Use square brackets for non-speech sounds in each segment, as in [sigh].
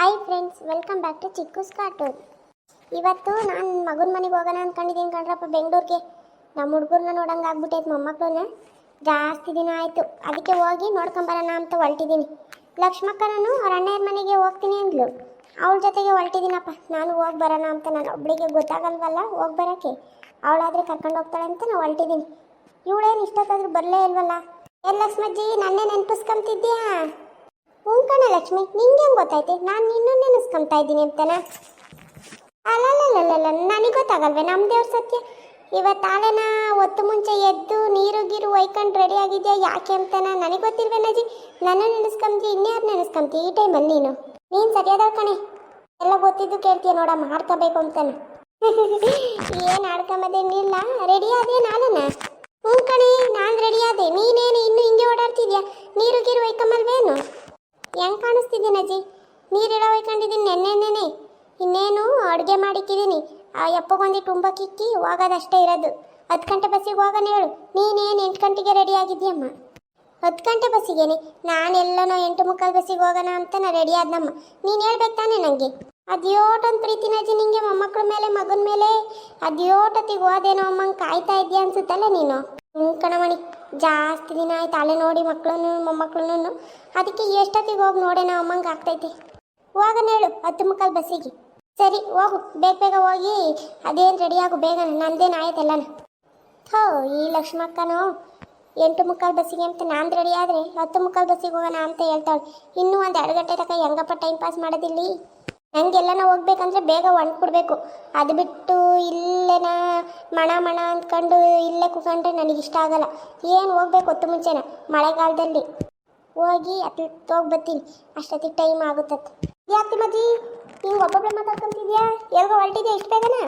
Hi friends welcome back to Chikku cartoon ಇವತ್ತು ನಾನು ಮಗನ ಮನೆಗೆ ಹೋಗೋಣ ಅಂದ್ಕೊಂಡಿದ್ದೀನಿ ಕಣ್ರಪ್ಪ ಬೆಂಗಳೂರಿಗೆ. ನಮ್ಮ ಹುಡುಗರನ್ನ ನೋಡಂಗೆ ಆಗ್ಬಿಟ್ಟೈತೆ ಮೊಮ್ಮಕ್ಕಳನ್ನ ಜಾಸ್ತಿ ದಿನ ಆಯಿತು. ಅದಕ್ಕೆ ಹೋಗಿ ನೋಡ್ಕೊಂಬರೋಣ ಅಂತ ಹೊರಟಿದ್ದೀನಿ ಲಕ್ಷ್ಮಕ್ಕನೂ ಅವ್ರ ಅಣ್ಣಯ್ಯರ ಮನೆಗೆ ಹೋಗ್ತೀನಿ ಅಂದ್ಲು. ಅವಳ ಜೊತೆಗೆ ಹೊರಟಿದ್ದೀನಪ್ಪ ನಾನು ಹೋಗಿ ಬರೋಣ ಅಂತ ನಾನು ಒಬ್ಬಳಿಗೆ ಗೊತ್ತಾಗಲ್ವಲ್ಲ ಹೋಗಿ ಬರೋಕ್ಕೆ ಅವಳಾದರೆ ಕರ್ಕೊಂಡು ಹೋಗ್ತಾಳೆ ಅಂತ ನಾನು ಹೊರಟಿದ್ದೀನಿ ಇವಳೇನು ಇಷ್ಟೊತ್ತಾದ್ರೂ ಬರಲೇ ಇಲ್ವಲ್ಲ? ಏನು ಲಕ್ಷ್ಮಜ್ಜಿ, ನನ್ನೇ ನೆನಪಿಸ್ಕೊಂತಿದ್ಯಾ ಹ್ಞೂ ಕಣ ಲಕ್ಷ್ಮಿ ನಿಂಗೆ ಗೊತ್ತಾಯ್ತು? ನಾನು ನಿನ್ನೂ ನೆನೆಸ್ಕೊಂತಾ ಇದ್ದೀನಿ ಅಂತನಾ? ಅಲ್ಲಲ್ಲ ನನಗೆ ಗೊತ್ತಾಗಲ್ವೇ ನಮ್ಮ ದೇವ್ರ ಸತ್ಯ? ಇವತ್ತು ಆಲೆನ ಹೊತ್ತು ಮುಂಚೆ ಎದ್ದು ನೀರು ಗೀರು ಒಯ್ಕೊಂಡು ರೆಡಿ ಆಗಿದ್ಯಾ ಯಾಕೆ ಅಂತನ? ನನಗೆ ಗೊತ್ತಿಲ್ವೇನಜ್ಜಿ ನನ್ನ ನೆನೆಸ್ಕೊಂತಿ ಇನ್ಯಾರು ನೆನೆಸ್ಕೊಂತಿ ಈ ಟೈಮಲ್ಲಿ ನೀನು? ನೀನು ಸರಿಯಾದ ಕಣೆ. ಎಲ್ಲ ಗೊತ್ತಿದ್ದು ಕೇಳ್ತೀಯ ನೋಡಮ್ಮ ಮಾಡ್ಕೋಬೇಕು ಅಂತಾನೆ? [laughs] ಏನು ಆಡ್ಕೊಂಬದೇನಿಲ್ಲ ರೆಡಿ ಆದೇ ನಾನನ ಹ್ಞೂ ಕಣೆ, ನಾನು ರೆಡಿ ಆದೆ. ನೀನೇನು ಇನ್ನೂ ಹಿಂಗೆ ಓಡಾಡ್ತಿದ್ಯಾ? ನೀರು ಗೀರು ಒಯ್ಕೊಂಬಲ್ವೇನು? ಹೆಂಗ್ ಕಾಣಿಸ್ತಿದ್ದೀನಿ ಅಜ್ಜಿ? ನೀರೆಲ್ಲ ಒಯ್ಕೊಂಡಿದ್ದೀನಿ ನೆನ್ನೆನೇ ಇನ್ನೇನು ಅಡುಗೆ ಮಾಡಿಕ್ಕಿದ್ದೀನಿ ಆ ಯಪ್ಪಗೊಂದು ತುಂಬಕ್ಕಿಕ್ಕಿ ಹೋಗೋದಷ್ಟೇ ಇರೋದು. ಹತ್ತು ಗಂಟೆ ಬಸ್ಸಿಗೆ ಹೋಗೋಣ ಹೇಳು. ನೀನೇನು ಎಂಟು ಗಂಟೆಗೆ ರೆಡಿ ಆಗಿದ್ಯಮ್ಮ ಹತ್ತು ಗಂಟೆ ಬಸ್ಸಿಗೇನೆ. ನಾನೆಲ್ಲನೋ ಎಂಟು ಮುಕ್ಕಾಲು ಬಸ್ಸಿಗೆ ಹೋಗೋಣ ಅಂತ ನಾ ರೆಡಿ ಆದ್ನಮ್ಮ. ನೀನು ಹೇಳ್ಬೇಕು ತಾನೇ ನನಗೆ ಅದ್ಯೋಟೊಂದು ಪ್ರೀತಿನ ಅಜ್ಜಿ ನಿಂಗೆ ಮೊಮ್ಮಕ್ಕಳ ಮೇಲೆ, ಮಗನ ಮೇಲೆ ಅದ್ಯೋಟೊತ್ತಿಗೆ ಹೋದೇನೋ ಅಮ್ಮಂಗೆ ಕಾಯ್ತಾ ಇದೆಯಾ ಅನ್ಸುತ್ತಲ್ಲ ನೀನು? ಹ್ಞೂ ಕಣಮಣಿ, ಜಾಸ್ತಿ ದಿನ ಆಯ್ತು ಅಲ್ಲೇ ನೋಡಿ ಮಕ್ಕಳನ್ನು ಮೊಮ್ಮಕ್ಕಳನ್ನು. ಅದಕ್ಕೆ ಎಷ್ಟೊತ್ತಿಗೆ ಹೋಗಿ ನೋಡೋಣ ಅಮ್ಮಂಗೆ ಆಗ್ತೈತಿ. ಹೋಗೋಣ ಹೇಳು ಹತ್ತು ಮುಕ್ಕಾಲು ಬಸ್ಸಿಗೆ. ಸರಿ, ಹೋಗು. ಬೇಗ ಬೇಗ ಹೋಗಿ, ಅದೇನು ರೆಡಿ ಆಗು, ಬೇಗ ನಂದೇನು ಆಯ್ತಲ್ಲ ಹೋ ಈ ಲಕ್ಷ್ಮಕ್ಕನು ಎಂಟು ಮುಕ್ಕಾಲು ಬಸ್ಸಿಗೆ ಅಂತ ನಾನು ರೆಡಿ ಆದರೆ ಹತ್ತು ಮುಕ್ಕಾಲು ಬಸ್ಸಿಗೆ ಹೋಗೋಣ ಅಂತ ಹೇಳ್ತಾಳೆ ಇನ್ನೂ ಒಂದು ಎರಡು ಗಂಟೆ ತಕ್ಕ ಹೆಂಗಪ್ಪ ಟೈಮ್ ಪಾಸ್ ಮಾಡೋದಿಲ್ಲಿ? ನಂಗೆಲ್ಲನ ಹೋಗ್ಬೇಕಂದ್ರೆ ಬೇಗ ಕೊಡಬೇಕು ಅದು ಬಿಟ್ಟು ಇಲ್ಲೇನ ಮಣ ಮಣ ಅಂದ್ಕೊಂಡು ಇಲ್ಲೇ ಕುತ್ಕೊಂಡ್ರೆ ನನಗೆ ಇಷ್ಟ ಆಗಲ್ಲ. ಏನು ಹೋಗ್ಬೇಕು ಹೊತ್ತು ಮುಂಚೆನ? ಮಳೆಗಾಲದಲ್ಲಿ ಹೋಗಿ ಅತಿ ಬರ್ತೀನಿ. ಅಷ್ಟೊತ್ತಿಗೆ ಟೈಮ್ ಆಗುತ್ತೆ ಯಾಕೆ ಮಜ್ಜಿ ನೀವು ಒಬ್ಬೊಬ್ಬರೇ ಮಾತಾಡ್ಕೊಂತಿದ್ಯಾ? ಎಲ್ಗೋ ಹೊರಟಿದ್ಯಾ ಇಷ್ಟು ಬೇಗನ?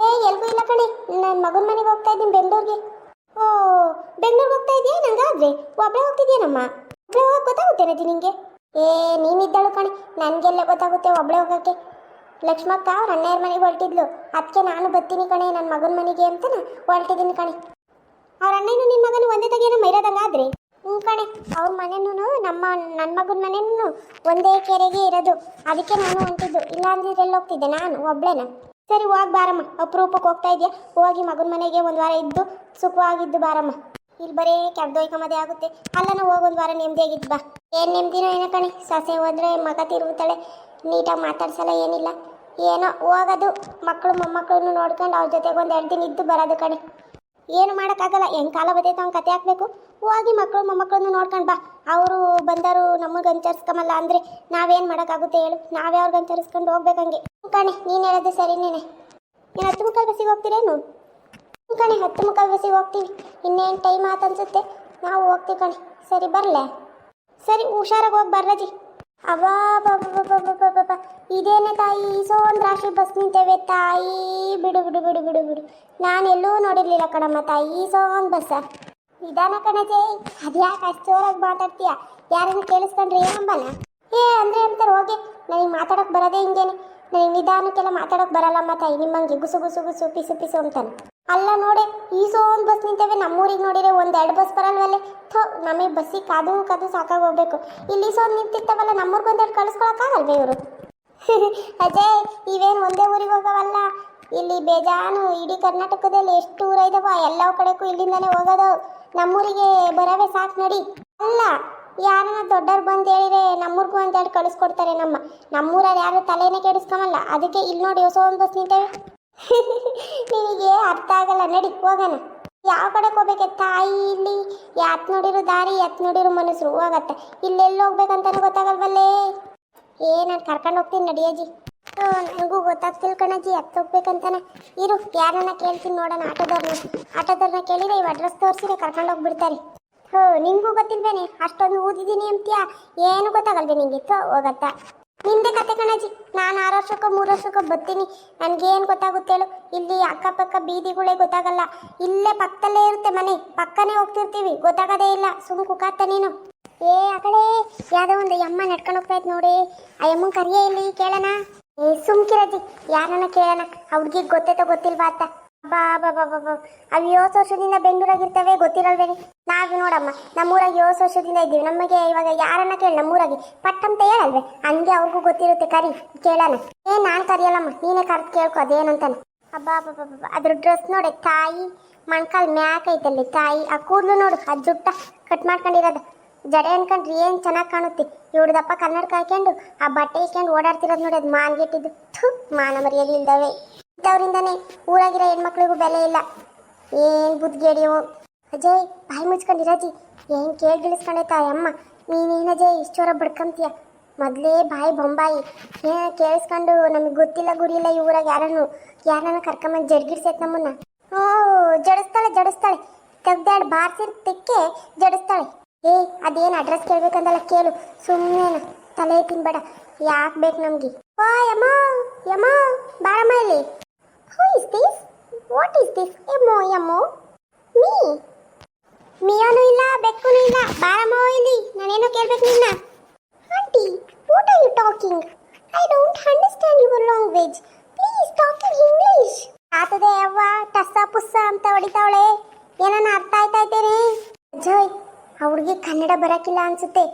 ಏ ಎಲ್ಗೂ ಇಲ್ಲ ಕಣೆ ನನ್ನ ಮಗನ ಮನೆಗೆ ಹೋಗ್ತಾ ಇದ್ದೀನಿ ಬೆಂಗಳೂರಿಗೆ. ಓ, ಬೆಂಗಳೂರಿಗೆ ಹೋಗ್ತಾ ಇದೆಯಾ ನಂಗಾದ್ರೆ? ಹೋಗ್ತಿದ್ಯಾ ಹೋಗ್ತಿದ್ಯಾನಮ್ಮ ಒಬ್ಬಳೆ ಹೋಗಕ್ಕೆ ಗೊತ್ತಾಗುತ್ತೆ ರಜಿ ನಿಂಗೆ? ಏ, ನೀನಿದ್ದಾಳು ಕಣೆ. ನನಗೆಲ್ಲ ಗೊತ್ತಾಗುತ್ತೆ ಒಬ್ಳೆ ಹೋಗೋಕ್ಕೆ. ಲಕ್ಷ್ಮಕ್ಕ ಅವ್ರ ಅಣ್ಣಯ್ಯರ ಮನೆಗೆ ಹೊರಟಿದ್ಲು. ಅದಕ್ಕೆ ನಾನು ಬರ್ತೀನಿ ಕಣೆ ನನ್ನ ಮಗನ ಮನೆಗೆ ಅಂತ ಹೊರಟಿದ್ದೀನಿ ಕಣೆ. ಅವ್ರ ಅಣ್ಣನೂ ನಿನ್ನ ಮಗನು ಒಂದೇ ತಗೇನ ಮೈರೋದಂಗಾದ್ರೆ ಹ್ಞೂ ಕಣೆ, ಅವ್ರ ಮನೆನೂ ನಮ್ಮ ನನ್ನ ಮಗನ ಮನೆನೂ ಒಂದೇ ಕೆರೆಗೆ ಇರೋದು. ಅದಕ್ಕೆ ನಾನು ಹೊಂಟಿದ್ದು. ಇಲ್ಲ ಅಂದ್ರೆ ಎಲ್ಲಿ ಹೋಗ್ತಿದ್ದೆ ನಾನು, ಒಬ್ಳೇನ. ಸರಿ, ಹೋಗಿ ಬಾರಮ್ಮ. ಅಪರೂಪಕ್ಕೆ ಹೋಗ್ತಾ ಇದೆಯಾ? ಹೋಗಿ ಮಗನ ಮನೆಗೆ ಒಂದು ವಾರ ಇದ್ದು, ಸುಖವಾಗಿದ್ದು ಬಾರಮ್ಮ. ಇಲ್ಲಿ ಬರೀ ಕೆಡ್ದೊಯ್ಕೊಂಬದೇ ಆಗುತ್ತೆ. ಅಲ್ಲನ ಹೋಗೊಂದು ವಾರ ನೆಮ್ಮದಿಯಾಗಿದ್ದು ಬಾ. ಏನು ನೆಮ್ಮದಿನೋ ಏನೋ ಕಣೆ. ಸೊಸೆ ಹೋದ್ರೆ ಮಗ ತಿರುಗುತ್ತಾಳೆ ನೀಟಾಗಿ ಮಾತಾಡ್ಸಲ್ಲ ಏನಿಲ್ಲ. ಏನೋ ಹೋಗೋದು. ಮಕ್ಕಳು ಮೊಮ್ಮಕ್ಕಳನ್ನು ನೋಡ್ಕೊಂಡು ಅವ್ರ ಜೊತೆಗೆ ಒಂದು ಎರಡು ದಿನ ಇದ್ದು ಬರೋದು ಕಣೆ. ಏನು ಮಾಡೋಕ್ಕಾಗಲ್ಲ. ಹೆಂಗೆ ಕಾಲ ಬದೈತೆ ಅವ್ನು ಕತೆ ಹಾಕಬೇಕು. ಹೋಗಿ ಮಕ್ಕಳು ಮೊಮ್ಮಕ್ಕಳನ್ನು ನೋಡ್ಕೊಂಡು ಬಾ. ಅವರು ಬಂದರು ನಮಗೆ ಅನುಸರಿಸ್ಕೊಂಬಲ್ಲ ಅಂದರೆ ನಾವೇನು ಮಾಡೋಕ್ಕಾಗುತ್ತೆ ಹೇಳು. ನಾವೇ ಅವ್ರಿಗೆ ಹಂಚರಿಸ್ಕೊಂಡು ಹೋಗ್ಬೇಕಂಗೆ ಕಣೆ, ನೀನು ಹೇಳೋದು ಸರಿ ನೀನೆ. ನೀನು ಹತ್ತು ಮುಕ್ಕಾಲು ಬಸ್ಸಿಗೆ ಹೋಗ್ತೀರೇನು? ಕಣೆ, ಹತ್ತು ಮುಖ ಬಸ್ಸಿಗೆ ಹೋಗ್ತೀವಿ. ಇನ್ನೇನು ಟೈಮ್ ಅನ್ಸುತ್ತೆ? ನಾವು ಹೋಗ್ತೀವಿ ಕಣೆ. ಸರಿ, ಬರಲೇ? ಸರಿ, ಹುಷಾರಾಗಿ ಹೋಗಿ ಬರ್ರಜಿ ಅವಾ ಬಾ ಇದೇನೆ ತಾಯಿ ಒಂದು ರಾಶಿ ಬಸ್ ನಿಂತೇವೆ ತಾಯಿ. ಬಿಡು ಬಿಡು ಬಿಡು ಬಿಡು ಬಿಡು. ನಾನೆಲ್ಲೂ ನೋಡಿರ್ಲಿಲ್ಲ ಕಣಮ್ಮ ತಾಯಿ ಒಂದು ಬಸ್ಸ. ನಿಧಾನ ಕಣಜೆ ಅದ್ಯಾಕೆ ಅಷ್ಟು ಜೋರಾಗಿ ಮಾತಾಡ್ತೀಯ? ಯಾರನ್ನು ಕೇಳಿಸ್ಕೊಂಡ್ರೆ ಏನಂಬಲ್ಲ ಏ, ಅಂದ್ರೆ ಅಂತಾರೆ ಹೋಗಿ. ನನಗೆ ಮಾತಾಡೋಕೆ ಬರೋದೇ ಹಿಂಗೇನೆ. ನನಗೆ ನಿಧಾನಕ್ಕೆಲ್ಲ ಮಾತಾಡೋಕೆ ಬರಲ್ಲಮ್ಮ ತಾಯಿ. ನಿಮ್ಮಂಗೆ ಗುಸು ಗುಸು ಗುಸು, ಪಿಸು ಪಿಸು ಅಂತಾನೆ. ಅಲ್ಲ ನೋಡಿ, ಈ ಒಂದು ಬಸ್ ನಿಂತೇವೆ, ನಮ್ಮೂರಿಗೆ ನೋಡಿದ್ರೆ ಒಂದು ಎರಡು ಬಸ್ ಬರಲ್ವಲ್ಲೇ? ಥೋ, ನಮಗೆ ಬಸ್ಸಿಗೆ ಕಾದು ಕಾದು ಸಾಕಾಗಿ ಹೋಗ್ಬೇಕು. ಇಲ್ಲಿ ಸೋನ್ ನಿಂತಿರ್ತಾವಲ್ಲ, ನಮ್ಮೂರಿಗೆ ಒಂದೆರಡು ಕಳಿಸ್ಕೊಳಕ್ಕಾಗಲ್ವೇ ಇವರು? [laughs] ಅಜಯ್, ಇವೇನು ಒಂದೇ ಊರಿಗೆ ಹೋಗವಲ್ಲ? ಇಲ್ಲಿ ಬೇಜಾನು, ಇಡೀ ಕರ್ನಾಟಕದಲ್ಲಿ ಎಷ್ಟು ಊರ ಇದಾವ ಎಲ್ಲ ಕಡೆಗೂ ಇಲ್ಲಿಂದಲೇ ಹೋಗೋದು. ನಮ್ಮೂರಿಗೆ ಬರವೇ ಸಾಕು ನಡಿ. ಅಲ್ಲ, ಯಾರನ್ನ ದೊಡ್ಡವ್ರು ಬಂದು ಹೇಳಿದ್ರೆ ನಮ್ಮೂರಿಗೂ ಒಂದೆರಡು ಕಳಿಸ್ಕೊಡ್ತಾರೆ ನಮ್ಮ. ನಮ್ಮೂರಲ್ಲಿ ಯಾರು ತಲೆನೇ ಕೆಡಿಸ್ಕೊಂಬಲ್ಲ. ಅದಕ್ಕೆ ಇಲ್ಲಿ ನೋಡಿ ಹೊಸ ಒಂದು ಬಸ್ ನಿಂತೇವೆ. ನಿನಗೆ ಅರ್ಥ ಆಗಲ್ಲ, ನಡಿ, ಹೋಗೋಣ. ಯಾವ ಕಡೆಗೆ ಹೋಗ್ಬೇಕೆ ತಾಯಿ ಇಲ್ಲಿ. ಯಾತ್ ನೋಡಿರೋ ದಾರಿ, ಯಾತ್ ನೋಡಿರೋ ಮನಸ್ಸು ಹೋಗತ್ತೆ ಇಲ್ಲೆಲ್ಲಿ ಹೋಗ್ಬೇಕಂತಾನೆ ಗೊತ್ತಾಗಲ್ವಲ್ಲೇ? ಏ, ನಾನು ಕರ್ಕೊಂಡು ಹೋಗ್ತೀನಿ ನಡಿಯಜ್ಜಿ ನನಗೂ ಗೊತ್ತಾಗ್ತಿಲ್ಲ ಕಣಜ್ಜಿ ಎತ್ತ ಹೋಗ್ಬೇಕಂತಾನೆ. ಇರು, ಯಾರನ್ನ ಕೇಳ್ತೀನಿ ನೋಡೋಣ ಆಟೋದವ್ರನ್ನ ಆಟೋದವ್ರನ್ನ ಕೇಳಿದ್ರೆ ಇವು ಅಡ್ರೆಸ್ ತೋರಿಸಿದ್ರೆ ಕರ್ಕೊಂಡು ಹೋಗ್ಬಿಡ್ತಾರೆ. ಹೋ ನಿಂಗೂ ಗೊತ್ತಿಲ್ವೇನೆ? ಅಷ್ಟೊಂದು ಓದಿದ್ದೀನಿ ಅಂತೀಯಾ? ಏನು ಗೊತ್ತಾಗಲ್ವೇ ನಿಂಗೆ? ಹೋಗತ್ತ? ನಿಂದೆ ಕತೆ ಕಣಜ್ಜಿ. ನಾನು ಆರು ವರ್ಷಕ್ಕೋ ಮೂರು ವರ್ಷಕ್ಕೋ ಬರ್ತೀನಿ. ನನಗೇನು ಗೊತ್ತಾಗುತ್ತೆ ಇಲ್ಲಿ ಅಕ್ಕಪಕ್ಕ ಬೀದಿಗಳೇ ಗೊತ್ತಾಗಲ್ಲ. ಇಲ್ಲೇ ಪಕ್ಕದಲ್ಲೇ ಇರುತ್ತೆ ಮನೆ. ಪಕ್ಕನೇ ಹೋಗ್ತಿರ್ತೀವಿ. ಗೊತ್ತಾಗೋದೇ ಇಲ್ಲ. ಸುಮ್ಮ ಕುಕಾತ ನೀನು. ಏ ಆ ಕಡೆ ಯಾವುದೋ ಒಂದು ಅಮ್ಮ ನಡ್ಕೊಂಡು ಹೋಗ್ತಾ ಇತ್ತು ನೋಡಿ. ಆ ಅಮ್ಮನ ಕರಿಯೇ ಇಲ್ಲಿ ಕೇಳೋಣ? ಏ ಸುಮ್ಕಿರಜ್ಜಿ. ಯಾರನ್ನ ಕೇಳೋಣ? ಅವ್ರಿಗೆ ಗೊತ್ತೈತೋ ಗೊತ್ತಿಲ್ವಾ ಅಂತ. ಬಾ ಬಾ ವರ್ಷದಿಂದ ಬೆಂಗಳೂರಾಗಿರ್ತವೆ ಗೊತ್ತಿರಲ್ವೇನೆ ನಾವು ನೋಡಮ್ಮ, ನಮ್ಮೂರಾಗ ಏಳು ವರ್ಷದಿಂದ ಇದ್ದೀವಿ. ನಮಗೆ ಇವಾಗ ಯಾರನ್ನ ಕೇಳಿ, ನಮ್ಮೂರಾಗಿ. ಪಟ್ಟಂತ ಹೇಳಲ್ವೇ? ಹಂಗೆ ಅವ್ರಿಗೂ ಗೊತ್ತಿರುತ್ತೆ, ಕರಿ, ಕೇಳೋಣ. ಏ, ನಾನು ಕರಿಯಲ್ಲಮ್ಮ, ನೀನೇ ಕರೆದು ಕೇಳ್ಕೊ, ಅದೇನಂತಾನೆ. ಅಬ್ಬಾ ಅಬ್ಬಾ ಅದ್ರ ಡ್ರೆಸ್ ನೋಡಿ, ತಾಯಿ, ಮಣ್ಕಾಲ್ ಮ್ಯಾಕ್ ಐತಲ್ಲಿ, ತಾಯಿ. ಆ ಕೂದಲು ನೋಡು, ಆ ಜುಟ್ಟ ಕಟ್ ಮಾಡ್ಕೊಂಡಿರೋದು. ಜಡೆ ಅನ್ಕೊಂಡ್ರಿ ಏನು ಚೆನ್ನಾಗಿ ಕಾಣುತ್ತೆ? ಇವ್ರದಪ್ಪ ಕನ್ನಡಕ ಕಾಯ್ಕೊಂಡು ಆ ಬಟ್ಟೆ ಇಕ್ಕೊಂಡು ಓಡಾಡ್ತಿರೋದು ನೋಡಿ, ಅದು ಮಾನ್ಗೆಟ್ಟಿದ್ದು. ಥು, ಮಾನ ಮರ್ಯಾದೆ ಇಂಥವ್ರಿಂದನೇ ಊರಾಗಿರೋ ಹೆಣ್ಮಕ್ಳಿಗೂ ಬೆಲೆ ಇಲ್ಲ. ಏನು ಬುದ್ಧಿಗೇಡಿಯವು ಅಜಯ್, ಬಾಯಿ ಮುಚ್ಕೊಂಡಿರಜಿ ಏನು ಕೇಳಿ ಗಿಳಿಸ್ಕೊಂಡೈತ ಅಮ್ಮ ನೀನೇನು ಅಜಯ್ ಇಷ್ಟೋರ ಬಡ್ಕಂತೀಯ? ಮೊದಲೇ ಬಾಯಿ ಬೊಂಬಾಯಿ. ಏನು ಕೇಳಿಸ್ಕೊಂಡು ನಮಗೆ ಗೊತ್ತಿಲ್ಲ ಗುರಿ ಇಲ್ಲ ಊರಾಗ ಯಾರನ್ನು? ಯಾರನ್ನ ಕರ್ಕೊಂಬಂದು ಜಡ್ಗಿಡ್ಸೈತೆ ನಮ್ಮನ್ನ? ಓ ಜಡಿಸ್ತಾಳೆ ಜಡಿಸ್ತಾಳೆ. ತೆಗ್ದಾಡ್ ಬಾರ್ಸಿದ್ದಕ್ಕೆ ಜಡಿಸ್ತಾಳೆ. ಏ, ಅದೇನು ಅಡ್ರೆಸ್ ಕೇಳ್ಬೇಕಂದಲ್ಲ ಕೇಳು. ಸುಮ್ಮನೆ ತಲೆ ತಿನ್ಬೇಡ. ಯಾಕೆ ಬೇಕು ನಮಗೆ? ಓ ಯಮ್ಮ ಯಮ್ಮ ಬಾರಮ್ಮ ಇಲ್ಲಿ. Who is this what is this ಎಮ್ಮೋ ಯಮ್ಮೋ ಮೀ ಮಿಯಾನು ಇಲ್ಲ ಬೆಕ್ಕುನು ಇಲ್ಲ ಬಾರಮ್ಮ ಇಲ್ಲಿ ನಾನೇನೋ ಕೇಳ್ಬೇಕು ನಿನ್ನ aunty what are you talking I don't understand your language please talk in English ಆತದೆ ಅವ್ವ ಟಸ್ಸ ಪುಸ್ಸ ಅಂತ ಹೊಡಿತಾವಳೆ ಏನನ್ನ ಅರ್ಥ ಇದ್ದೇನೆ ಜೋಯ್ ಆ ಕನ್ನಡ ಬರಕಿಲ್ಲ ಅನ್ಸುತ್ತೆ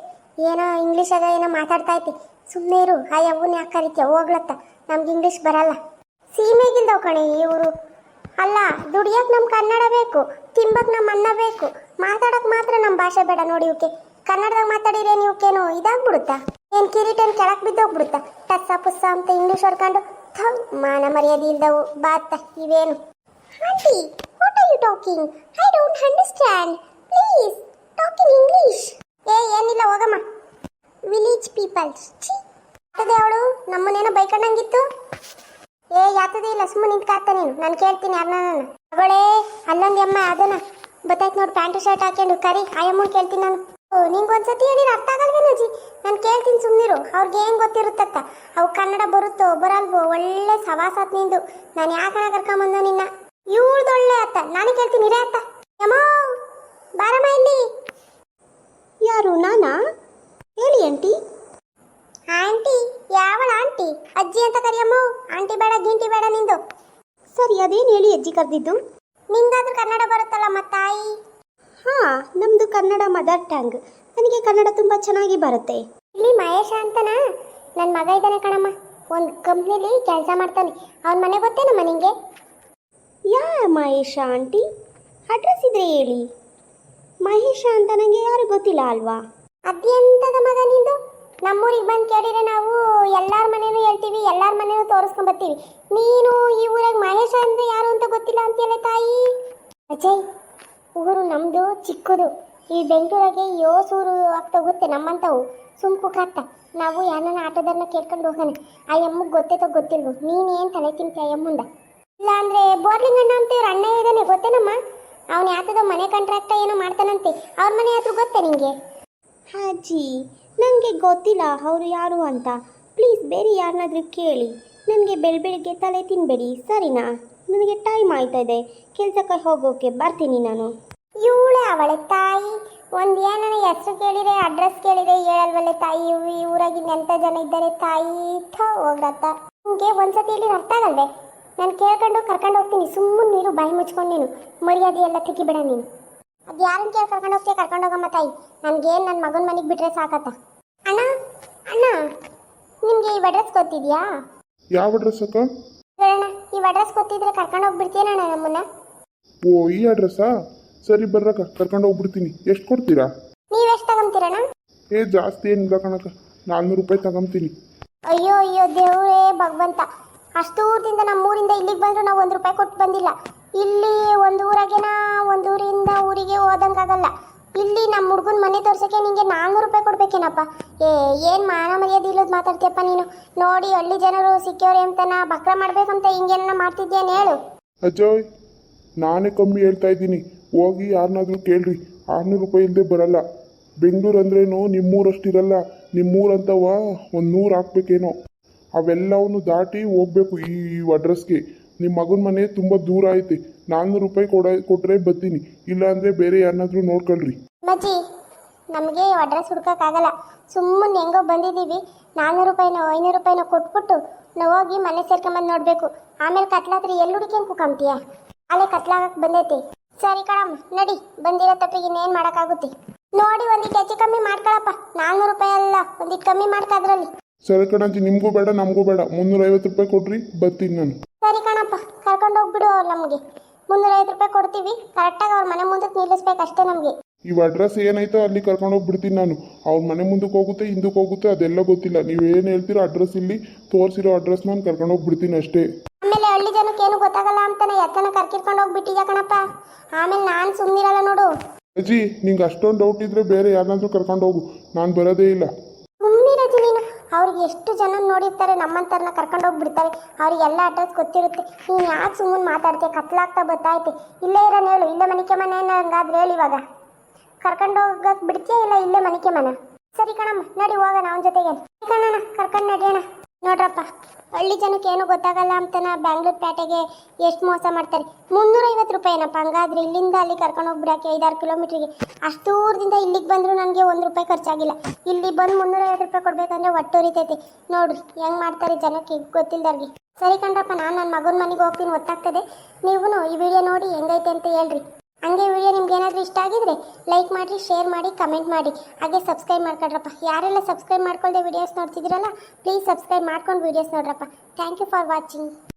ಏನೋ ಇಂಗ್ಲೀಷಾಗ ಏನೋ ಮಾತಾಡ್ತಾ ಐತಿ ಸುಮ್ಮನೆ ಇರು ಆ ಯವ್ವನ ಯಾಕೆ ಕರಿತೀಯ ಹೋಗ್ಲತ್ತ ನಮ್ಗೆ ಇಂಗ್ಲೀಷ್ ಬರಲ್ಲ ಸೀಮೆಗಿಲ್ದವ್ ಕಣೆ ಇವರು. ಅಲ್ಲ ದುಡಿಯಕ್ಕೆ ನಮ್ಮ ಕನ್ನಡ ಬೇಕು ತಿಂಬಕ್ ನಮ್ಮ ಅನ್ನ ಬೇಕು ಮಾತಾಡಕ್ ಮಾತ್ರ ನಮ್ಮ ಭಾಷೆ ಬೇಡ ನೋಡಿ ಇವಕ್ಕೆ ಕನ್ನಡದಾಗ ಮಾತಾಡಿದ್ರೆ ನೀವಕ್ಕೇನು ಇದಾಗ್ಬಿಡುತ್ತಾ? ಏನ್ ಕಿರೀಟನ್ ಕೆಳಕ್ ಬಿದ್ದೋಗ್ಬಿಡುತ್ತಾ? ಟಸ್ಸ ಪುಸ್ಸ ಅಂತ ಇಂಗ್ಲಿಷ್ ಹೊಡ್ಕೊಂಡು ಥು, ಮಾನ ಮರ್ಯಾದೆ ಇಲ್ದವು ಬಾತ್ತ ಇವೇನು. Aunty what are you talking I don't understand please talk in English ಏ ಏನಿಲ್ಲ ಹೋಗಮ್ಮ. ವಿಲೇಜ್ ಪೀಪಲ್ಸ್ ಅದೇ ಅವಳು ನಮ್ಮನ್ನೇನೋ ಬೈಕೊಂಡಂಗಿತ್ತು. ಏ ಯಾತದೇ ಇಲ್ಲ, ಸುಮ್ಮನೆ ನಿಂತ್ಕಾತ ನೀನು. ನಾನು ಕೇಳ್ತೀನಿ ಅರ್ಣ ನಾನು. ಅವಳೇ ಅಲ್ಲೊಂದು ಅಮ್ಮ ಅದನ್ನ. ಬತ್ತಾಯ್ತು ನೋಡಿ, ಪ್ಯಾಂಟ್ ಶರ್ಟ್ ಹಾಕೊಂಡು ಕರಿ. ಆಯಮ್ಮನ್ ಕೇಳ್ತೀನಿ ನಾನು. ಓ, ನಿಂಗೆ ಒಂದ್ಸತಿ ಹೇಳಿದ್ರೆ ಅರ್ಥ ಆಗಲ್ವೇನು ಅಜ್ಜಿ? ನಾನು ಕೇಳ್ತೀನಿ ಸುಮ್ಮನಿರು ಅವ್ರಿಗೆ ಏನು ಗೊತ್ತಿರುತ್ತತ್ತ ಅವು ಕನ್ನಡ ಬರುತ್ತೋ, ಬರಲ್ವೋ, ಒಳ್ಳೆ ಸವಾಸಾತ್ ನಿಂದು. ನಾನು ಯಾಕಣ ಕರ್ಕೊಂಬಂದು ನಿನ್ನ? ಇವಳ್ದೊಳ್ಳೆ ಅತ್ತ. ನಾನು ಕೇಳ್ತೀನಿ, ಇರೇ ಅತ್ತ. ಯಮ್ಮ, ಬಾರಮ್ಮ ಇಲ್ಲಿ. ಯಾರು, ನಾನಾ? ಹೇಳಿ, ಆಂಟಿ. Aunty ಯಾವಳ aunty? ಅಜ್ಜಿ ಅಂತ ಕರಿಯಮ್ಮ ಆಂಟಿ ಬೇಡ ಗಿಂಟಿ ಬೇಡ ನಿಂದು. ಸರಿ ಅದೇನು ಹೇಳಿ ಅಜ್ಜಿ ಕರೆದಿದ್ದು? ನಿಂಗಾದ್ರೂ ಕನ್ನಡ ಬರುತ್ತಲ್ಲ ಮತ್ತಾಯಿ ತಾಯಿ? ನಮ್ದು ಕನ್ನಡ ಮದರ್ ಟಂಗ್. ನನಗೆ ಕನ್ನಡ ತುಂಬಾ ಚೆನ್ನಾಗಿ ಬರುತ್ತೆ. ಇಲ್ಲಿ ಮಹೇಶ ಅಂತನಾ? ನನ್ನ ಮಗ ಇದ್ದಾನೆ ಕಣಮ್ಮ. ಒಂದು ಕಂಪ್ನಿಲಿ ಕೆಲಸ ಮಾಡ್ತಾನೆ. ಅವನ ಮನೆ ಗೊತ್ತೇನಮ್ಮ ನಿಂಗೆ? ಯಾ ಮಹೇಶ ಆಂಟಿ? ಅಡ್ರೆಸ್ ಇದ್ರೆ ಹೇಳಿ. ಮಹೇಶ ಅಂತ ನನಗೆ ಯಾರು ಗೊತ್ತಿಲ್ಲ ಅಲ್ವಾ? ಅದ್ಯಂತದ ಮಗ ನಿಂದು? ನಮ್ಮೂರಿಗೆ ಬಂದು ಕೇಳಿದ್ರೆ ನಾವು ಎಲ್ಲಾರ ಮನೇನೂ ಹೇಳ್ತೀವಿ, ಎಲ್ಲರ ಮನೇನೂ ತೋರಿಸ್ಕೊಂಬರ್ತೀವಿ ನೀನು ಈ ಊರಾಗ ಮಹೇಶ ಅಂದ್ರೆ ಯಾರು ಅಂತ ಗೊತ್ತಿಲ್ಲ ಅಂತೀಯಲ್ಲ ತಾಯಿ? ಅಜಯ್, ಊರು ನಮ್ಮದು ಚಿಕ್ಕದು. ಈ ಬೆಂಗಳೂರಾಗೆ ಯೋಸೂರು ಆಗ್ತಾ ಗೊತ್ತೆ ಸುಮ್ಕು ಕಾತ್ತ ನಾವು ಯಾರನ್ನ ಆಟೋದನ್ನ ಕೇಳ್ಕೊಂಡು ಹೋಗೋಣ. ಆ ಅಮ್ಮಗೆ ಗೊತ್ತೈತೋ ಗೊತ್ತಿಲ್ವೋ? ನೀನೇನು ತಲೆ ತಿಂತೀಯ ಎಮ್ಮುಂದ ಇಲ್ಲ ಅಂದ್ರೆ ಬೋರ್ಲಿಂಗ್ ಅಣ್ಣ ಅಂತ ಇವ್ರ ಅಣ್ಣ ಇದ್ದಾನೆ ಗೊತ್ತೇನಮ್ಮ? ಅವನು ಯಾತದ ಮನೆ ಕಾಂಟ್ರಾಕ್ಟ ಏನೋ ಮಾಡ್ತಾನಂತೆ. ಅವ್ರ ಮನೆ ಹತ್ರ ಗೊತ್ತಾ ನಿಂಗೆ? ಅಜ್ಜಿ ನನಗೆ ಗೊತ್ತಿಲ್ಲ ಅವರು ಯಾರು ಅಂತ. ಪ್ಲೀಸ್ ಬೇರೆ ಯಾರನ್ನಾದರೂ ಕೇಳಿ. ನನಗೆ ಬೆಳ ಬೆಳಿಗ್ಗೆ ತಲೆ ತಿನ್ನಬೇಡಿ ಸರಿನಾ? ನನಗೆ ಟೈಮ್ ಆಯ್ತಾ ಇದೆ ಕೆಲಸಕ್ಕೆ ಹೋಗೋಕೆ ಬರ್ತೀನಿ ನಾನು. ಇವಳೆ ಅವಳೆ ತಾಯಿ. ಒಂದು ಏನನ ಹೆಸರು ಕೇಳಿದೆ ಅಡ್ರೆಸ್ ಕೇಳಿದೆ, ಹೇಳಲ್ವಲ್ಲ ತಾಯಿ? ಈ ಊರಾಗಿನ ಎಂಥ ಜನ ಇದ್ದಾರೆ ತಾಯಿ? ಹೋಗತ್ತ ನಿಮಗೆ ಒಂದ್ಸತಿ ಇಲ್ಲಿ ಅರ್ಥ ಆಗಲ್ವೇ? ನಾನು ಕೇಳ್ಕೊಂಡು ಕರ್ಕೊಂಡು ಹೋಗ್ತೀನಿ. ಸುಮ್ಮನೆ ನೀರು ಬಾಯಿ ಮುಚ್ಕೊಂಡು ನೀನು. ಮರ್ಯಾದೆ ಎಲ್ಲ ತೆಗಿಬೇಡ ನೀನು. ಅದು ಯಾರನ್ನ ಕೇಳಿ ಕರ್ಕೊಂಡು ಹೋಗ್ತೀಯ? ಕರ್ಕೊಂಡು ಹೋಗಮ್ಮ ತಾಯಿ. ನನಗೇನು ನನ್ನ ಮಗನ ಮನೆಗೆ ಬಿಟ್ಟರೆ ಸಾಕತ್ತ. ಅಣ್ಣ ನಿಮಗೆ ಈ ಅಡ್ರೆಸ್ ಗೊತ್ತಿದ್ಯಾ? ಯಾವ ಅಡ್ರೆಸ್ ಅಕ್ಕ? ಅಣ್ಣ ಈ ಅಡ್ರೆಸ್ ಗೊತ್ತಿದ್ರೆ ಕರ್ಕೊಂಡು ಹೋಗ್ಬಿಡ್ತೀನಣ್ಣ ನಮ್ಮನ್ನ? ಓ ಈ ಅಡ್ರೆಸ್ಸಾ? ಸರಿ ಬರ್ರಕ್ಕ ಕರ್ಕೊಂಡು ಹೋಗ್ಬಿಡ್ತೀನಿ. ಎಷ್ಟು ಕೊಡ್ತೀರಾ? ನೀವು ಎಷ್ಟು ತಗೊಂತೀರಣ್ಣ? ಏ ಜಾಸ್ತಿ ಏನಿಲ್ಲ ಕಣಕ್ಕ ನಾನ್ನೂರು ರೂಪಾಯಿ ತಗೊಂತೀನಿ. ಅಯ್ಯೋ ಅಯ್ಯೋ ದೇವರೇ ಭಗವಂತ. ಅಷ್ಟು ಊರಿಂದ ನಮ್ಮ ಊರಿಂದ ಇಲ್ಲಿಗೆ ಬಂದ್ರು ನಾವು ಒಂದು ರೂಪಾಯಿ ಕೊಟ್ಟು ಬಂದಿಲ್ಲ. ಇಲ್ಲಿ ಒಂದು ಊರಾಗೆನ ಒಂದು ಊರಿಂದ ಊರಿಗೆ ಹೋದಂಗಾಗಲ್ಲ. ಇಲ್ಲಿ ನಮ್ಮ ಹುಡುಗನ ಮನೆ ತೋರ್ಸಕ್ಕೆ ನಿಂಗೆ ನಾನ್ನೂರು ರೂಪಾಯಿ ಕೊಡ್ಬೇಕೇನಪ್ಪ? ಏ, ಏನು ಮಾನ ಮರ್ಯಾದೆ ಇಲ್ಲದ್ ಮಾತಾಡ್ತೀಯಪ್ಪ ನೀನು? ನೋಡಿ, ಹಳ್ಳಿ ಜನರು ಸಿಕ್ಕೋರೆ ಅಂತ ನಾ ಬಕ್ರ ಮಾಡ್ಬೇಕಂತ ಹಿಂಗೇನ ಮಾಡ್ತಿದ್ಯೇನು ಹೇಳು? ಅಜಯ್ ನಾನೇ ಕಮ್ಮಿ ಹೇಳ್ತಾ ಇದ್ದೀನಿ. ಹೋಗಿ ಯಾರನ್ನಾದ್ರೂ ಕೇಳ್ರಿ. ಆರ್ನೂರು ರೂಪಾಯಿ ಇಲ್ಲದೆ ಬರಲ್ಲ. ಬೆಂಗಳೂರು ಅಂದ್ರೇನು ನಿಮ್ಮೂರಷ್ಟಿರಲ್ಲ. ನಿಮ್ಮೂರಂತವ ಒಂದು ನೂರು ಹಾಕ್ಬೇಕೇನೋ. ಅವೆಲ್ಲವನ್ನು ದಾಟಿ ಹೋಗ್ಬೇಕು ಈ ಅಡ್ರೆಸ್ಗೆ. ನಿಮ್ಮ ಮಗನ ಮನೆ ತುಂಬ ದೂರ ಐತೆ ನಾನ್ನೂರು ರೂಪಾಯಿ ಕೊಡ ಕೊಟ್ಟರೆ ಬರ್ತೀನಿ ಇಲ್ಲಾಂದರೆ ಬೇರೆ ಯಾರನ್ನಾದ್ರೂ ನೋಡ್ಕೊಳ್ರಿ. ಮಜ್ಜಿ ನಮಗೆ ಅಡ್ರೆಸ್ ಹುಡ್ಕೋಕ್ಕಾಗಲ್ಲ. ಸುಮ್ಮನೆ ಹೆಂಗೋ ಬಂದಿದ್ದೀವಿ ನಾನ್ನೂರು ರೂಪಾಯಿನೋ ಐನೂರು ರೂಪಾಯಿನೋ ಕೊಟ್ಬಿಟ್ಟು ನಾವು ಹೋಗಿ ಮನೆ ಸೇರ್ಕೊಂಬಂದು ನೋಡಬೇಕು. ಆಮೇಲೆ ಕತ್ಲಾತ್ರಿ ಎಲ್ಲಿ ಹುಡುಕಿ ಕುಕ್ಕಂತೀಯ ಅಲ್ಲೇ ಕತ್ಲಾಗಕ್ಕೆ ಬಂದೈತಿ. ಸರಿ ಕಣಮ್ಮ ನಡಿ ಬಂದಿರೋ ತಪ್ಪಿಗೆ ಇನ್ನೇನು ಮಾಡೋಕ್ಕಾಗುತ್ತೆ? ನೋಡಿ ಒಂದಿಟ್ಟು ಹೆಚ್ಚು ಕಮ್ಮಿ ಮಾಡ್ಕೊಳಪ್ಪ ನಾನ್ನೂರು ರೂಪಾಯಿ ಅಲ್ಲ ಒಂದಿಟ್ಟು ಕಮ್ಮಿ ಮಾಡ್ಕೊದ್ರಲ್ಲಿ ಸರಿ ಕಣಜಿ ನಿಮಗೂ ಬೇಡ ನಮಗೂ ಬೇಡ ಮುನ್ನೂರೈವತ್ತು ರೂಪಾಯಿ ಕೊಡ್ರಿ ಬರ್ತೀನಿ ನಾನು. ಸರಿ ಕಣಪ್ಪ ಕರ್ಕೊಂಡು ಹೋಗ್ಬಿಡು ಅವ್ರು ನಮಗೆ. ಮುನ್ನೂರೈವತ್ತು ರೂಪಾಯಿ ಕೊಡ್ತೀವಿ. ಕರೆಕ್ಟಾಗಿ ಅವ್ರ ಮನೆ ಮುಂದೆ ನಿಲ್ಲಿಸ್ಬೇಕು ಅಷ್ಟೇ ನಮಗೆ. ಈ ಅಡ್ರೆಸ್ ಏನೈತೋ ಅಲ್ಲಿ ಕರ್ಕೊಂಡು ಹೋಗ್ಬಿಡ್ತೀನಿ ನಾನು. ಅವ್ರ ಮನೆ ಮುಂದಕ್ಕೆ ಹೋಗುತ್ತೆ ಹಿಂದಕ್ಕೆ ಹೋಗುತ್ತೆ ಅದೆಲ್ಲ ಗೊತ್ತಿಲ್ಲ. ನೀವೇನು ಹೇಳ್ತೀರೋ ಅಡ್ರೆಸ್ ಇಲ್ಲಿ ತೋರಿಸಿರೋ ಅಡ್ರೆಸ್ ನಾನು ಕರ್ಕೊಂಡು ಹೋಗ್ಬಿಡ್ತೀನಿ ಅಷ್ಟೇ. ಆಮೇಲೆ ಹಳ್ಳಿ ಜನಕ್ಕೆ ಏನು ಗೊತ್ತಾಗಲ್ಲ ಅಂತಾನೆ ಎತ್ತನ ಕರ್ಕಿರ್ಕೊಂಡು ಹೋಗ್ಬಿಟ್ಟಿದ್ಯಾ ಕಣಪ್ಪ? ಆಮೇಲೆ ನಾನು ಸುಮ್ಮನಿರಲ್ಲ ನೋಡು. ಅಜ್ಜಿ ನಿಂಗೆ ಅಷ್ಟೊಂದು ಡೌಟ್ ಇದ್ರೆ ಬೇರೆ ಯಾರನ್ನಾದ್ರೂ ಕರ್ಕೊಂಡು ಹೋಗು. ನಾನು ಬರೋದೇ ಇಲ್ಲ. ಅವ್ರಿಗೆ ಎಷ್ಟು ಜನ ನೋಡಿರ್ತಾರೆ ನಮ್ಮಂತರನ್ನ ಕರ್ಕೊಂಡು ಹೋಗ್ಬಿಡ್ತಾರೆ ಅವ್ರಿಗೆಲ್ಲ ಅಡ್ರೆಸ್ ಗೊತ್ತಿರುತ್ತೆ. ನೀನು ಯಾಕೆ ಸುಮ್ಮನೆ ಮಾತಾಡ್ತೀಯ? ಕತ್ಲಾಗ್ತಾ ಬತ್ತಾಯ್ತೆ. ಇಲ್ಲೇ ಇರೋನು ಹೇಳು, ಇಲ್ಲೇ ಮನೆಕೆ ಮನೆ ಹಂಗಾದ್ರೆ ಹೇಳಿ ಇವಾಗ. ಕರ್ಕೊಂಡು ಹೋಗಕ್ಕೆ ಬಿಡ್ತೀಯ ಇಲ್ಲ ಇಲ್ಲೇ ಮನೆಕೆ ಮನೆ? ಸರಿ ಕಣಮ್ಮ, ನಡಿ, ಹೋಗೋಣ, ಅವನ ಜೊತೆಗೆ. ಕಣಣ್ಣ, ಕರ್ಕೊಂಡು ನಡಿಯೋಣ. ನೋಡ್ರಪ್ಪ, ಹಳ್ಳಿ ಜನಕ್ಕೆ ಏನೂ ಗೊತ್ತಾಗಲ್ಲ ಅಂತನ ಬ್ಯಾಂಗ್ಳೂರ್ ಪೇಟೆಗೆ ಎಷ್ಟು ಮೋಸ ಮಾಡ್ತಾರೆ. ಮುನ್ನೂರೈವತ್ತು ರೂಪಾಯಿನಪ್ಪ, ಹಂಗಾದ್ರೆ ಇಲ್ಲಿಂದ ಅಲ್ಲಿ ಕರ್ಕೊಂಡು ಹೋಗ್ಬಿಡಕ್ಕೆ ಐದಾರು ಕಿಲೋಮೀಟ್ರಿಗೆ. ಅಷ್ಟು ದೂರದಿಂದ ಇಲ್ಲಿಗೆ ಬಂದರೂ ನನಗೆ ಒಂದು ರೂಪಾಯಿ ಖರ್ಚಾಗಿಲ್ಲ. ಇಲ್ಲಿ ಬಂದು ಮುನ್ನೂರೈವತ್ತು ರೂಪಾಯಿ ಕೊಡ್ಬೇಕಂದ್ರೆ ಒಟ್ಟುರಿತೈತಿ ನೋಡ್ರಿ, ಹೆಂಗ್ ಮಾಡ್ತಾರೆ ಜನಕ್ಕೆ ಗೊತ್ತಿಲ್ದವ್ರಿಗೆ. ಸರಿ ಕಣ್ರಪ್ಪ, ನಾನು ನನ್ನ ಮಗನ ಮನೆಗೆ ಹೋಗ್ತೀನಿ ಗೊತ್ತಾಗ್ತದೆ ನೀವು ಈ ವಿಡಿಯೋ ನೋಡಿ ಹೆಂಗೈತೆ ಅಂತ ಹೇಳ್ರಿ. ಹಂಗೆ ವಿಡಿಯೋ ನಿಮ್ಗೆ ಏನಾದರೂ ಇಷ್ಟ ಆಗಿದ್ರೆ ಲೈಕ್ ಮಾಡಿ ಶೇರ್ ಮಾಡಿ ಕಮೆಂಟ್ ಮಾಡಿ. ಹಾಗೆ ಸಬ್ಸ್ಕ್ರೈಬ್ ಮಾಡ್ಕೊಳ್ರಪ್ಪ ಯಾರೆಲ್ಲ ಸಬ್ಸ್ಕ್ರೈಬ್ ಮಾಡ್ಕೊಳ್ದೆ ವಿಡಿಯೋಸ್ ನೋಡ್ತಿದ್ದೀರಲ್ಲ ಪ್ಲೀಸ್ ಸಬ್ಸ್ಕ್ರೈಬ್ ಮಾಡ್ಕೊಂಡು ವಿಡಿಯೋಸ್ ನೋಡ್ರಪ್ಪ. Thank you for watching